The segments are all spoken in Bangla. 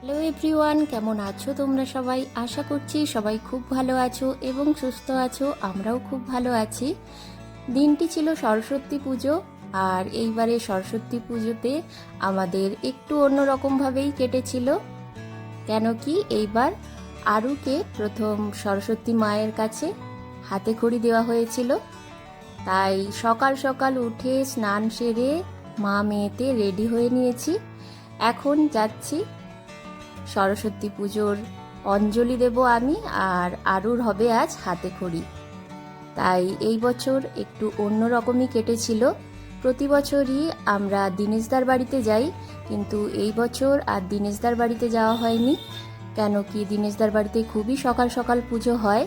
হ্যালো এভরিওয়ান কেমন আছো তোমরা সবাই? আশা করছি সবাই খুব ভালো আছো এবং সুস্থ আছো, আমরাও খুব ভালো আছি। দিনটি ছিল সরস্বতী পুজো, আর এইবারে সরস্বতী পুজোতে আমাদের একটু অন্যরকমভাবেই কেটেছিল। কেন কি এইবার আরুকে প্রথম সরস্বতী মায়ের কাছে হাতে খড়ি দেওয়া হয়েছিল। তাই সকাল সকাল উঠে স্নান সেরে মা মেয়েতে রেডি হয়ে নিয়েছি। এখন যাচ্ছি সরস্বতী পুজোর অঞ্জলি দেব আমি আর আরুর হবে আজ হাতে খড়ি। তাই এই বছর একটু অন্য রকমই কেটেছিল। প্রতি বছরই আমরা দিনেশদার বাড়িতে যাই, কিন্তু এই বছর আর দিনেশদার বাড়িতে যাওয়া হয়নি, কেন কি দিনেশদার বাড়িতে খুবই সকাল সকাল পুজো হয়।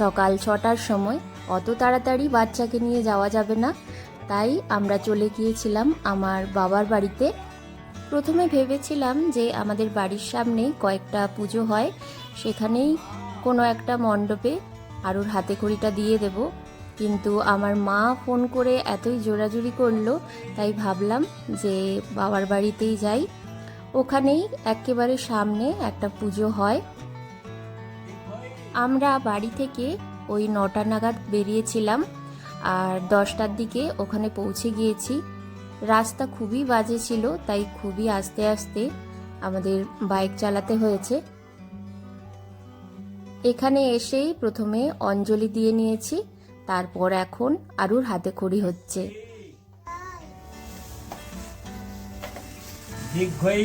সকাল ছটার সময় অত তাড়াতাড়ি বাচ্চাকে নিয়ে যাওয়া যাবে না, তাই আমরা চলে গিয়েছিলাম আমার বাবার বাড়িতে। প্রথমে ভেবেছিলাম যে আমাদের বাড়ির সামনেই কয়েকটা পুজো হয়, সেখানেই কোনো একটা মণ্ডপে আরুর হাতে খড়িটা দিয়ে দেব। কিন্তু আমার মা ফোন করে এতই জোরাজুরি করল, তাই ভাবলাম যে বাবার বাড়িতেই যাই। ওখানেই একেবারে সামনে একটা পুজো হয়। আমরা বাড়ি থেকে ওই নটা নাগাদ বেরিয়েছিলাম, আর দশটার দিকে ওখানে পৌঁছে গিয়েছি। রাস্তা খুবই বাজে ছিল তাই খুবই আস্তে আস্তে আমাদের বাইক চালাতে হয়েছে। এখানে এসেই প্রথমে অঞ্জলি দিয়ে নিয়েছি তারপর এখন আরুর হাতে খড়ি হচ্ছে। দীর্ঘই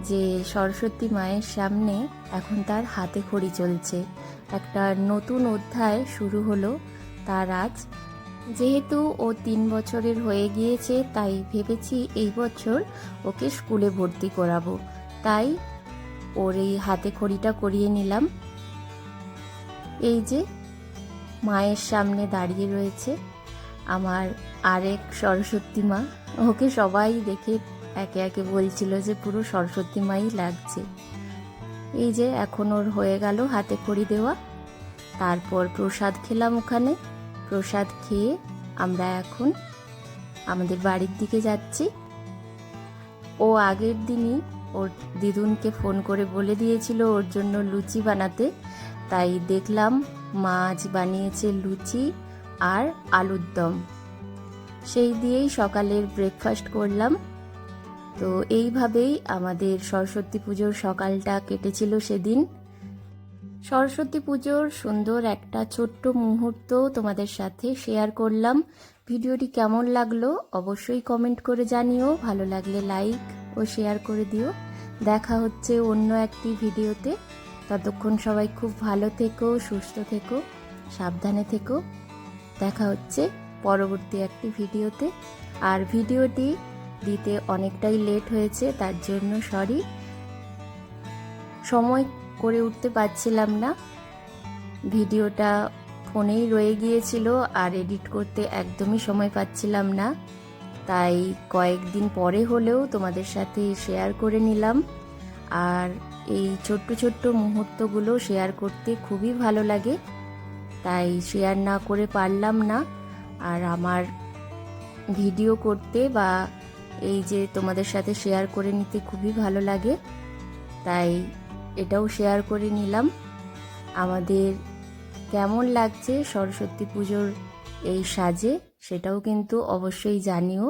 যে সরস্বতী মায়ের সামনে এখন তার হাতে খড়ি চলছে। একটা নতুন অধ্যায় শুরু হলো, তার আজ। যেহেতু ও তিন বছরের হয়ে গিয়েছে, তাই ভেবেছি এই বছর ওকে স্কুলে ভর্তি করাবো। তাই ওর এই হাতে খড়িটা করিয়ে নিলাম। এই যে, মায়ের সামনে দাঁড়িয়ে রয়েছে আমার আরেক সরস্বতী মা। ওকে সবাই দেখে একে একে বলছিল যে পুরো সরস্বতী মাই লাগছে। এই যে এখন ওর হয়ে গেল হাতে খড়ি দেওয়া। তারপর প্রসাদ খেলাম ওখানে। প্রসাদ খেয়ে আমরা এখন আমাদের বাড়ির দিকে যাচ্ছি। ও আগের দিনই ওর দিদুনকে ফোন করে বলে দিয়েছিল ওর জন্য লুচি বানাতে। তাই দেখলাম মা আজ বানিয়েছে লুচি আর আলুর দম। সেই দিয়েই সকালের ব্রেকফাস্ট করলাম। তো এইভাবেই আমাদের সরস্বতী পুজোর সকালটা কেটেছিল সেদিন। সরস্বতী পুজোর সুন্দর একটা ছোট্ট মুহূর্ত তোমাদের সাথে শেয়ার করলাম। ভিডিওটি কেমন লাগল অবশ্যই কমেন্ট করে জানিও, ভালো লাগলে লাইক ও শেয়ার করে দিও। দেখা হচ্ছে অন্য একটি ভিডিওতে। ততক্ষণ সবাই খুব ভালো থেকো, সুস্থ থেকো, সাবধানে থেকো। দেখা হচ্ছে পরবর্তী একটি ভিডিওতে। আর ভিডিওটি দিতে অনেকটাই লেট হয়েছে, তার জন্য সরি সময় করে উঠতে পারছিলাম না। ভিডিওটা ফোনেই রয়ে গিয়েছিল আর এডিট করতে একদমই সময় পাচ্ছিলাম না। তাই কয়েকদিন পরে হলেও তোমাদের সাথে শেয়ার করে নিলাম। আর এই ছোট্ট ছোট্ট মুহূর্তগুলো শেয়ার করতে খুবই ভালো লাগে। তাই শেয়ার না করে পারলাম না। আর আমার ভিডিও করতে বা এই যে তোমাদের সাথে শেয়ার করে নিতে খুবই ভালো লাগে, তাই এটাও শেয়ার করে নিলাম। আমাদের কেমন লাগছে সরস্বতী পুজোর এই সাজে, সেটাও কিন্তু অবশ্যই জানিও।